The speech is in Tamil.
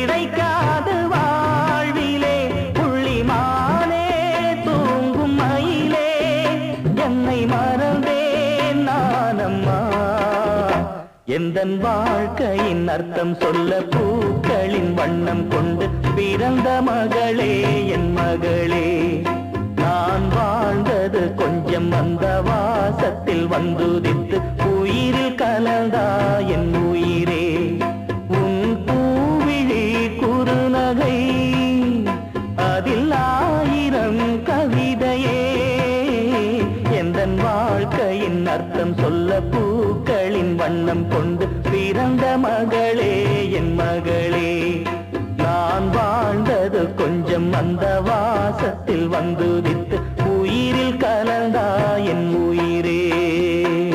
கிடைக்காது வாழ்விலே புள்ளிமானே தூங்கும் மயிலே என்னை மறந்தேன் நானம்மா. எந்த வாழ்க்கையின் அர்த்தம் சொல்ல பூக்களின் வண்ணம் கொண்டு பிறந்த மகளே என் மகளே. நான் வாழ்ந்தது கொஞ்சம் அந்த வாசத்தில் வந்துதித்து உயிரில் கலந்தா என் உயிர். வாழ்க்கையின் அர்த்தம் சொல்ல பூக்களின் வண்ணம் கொண்டு பிறந்த மகளே என் மகளே. நான் வாழ்ந்தது கொஞ்சம் அந்த வாசத்தில் வந்துதித்து உயிரில் கலந்தா என்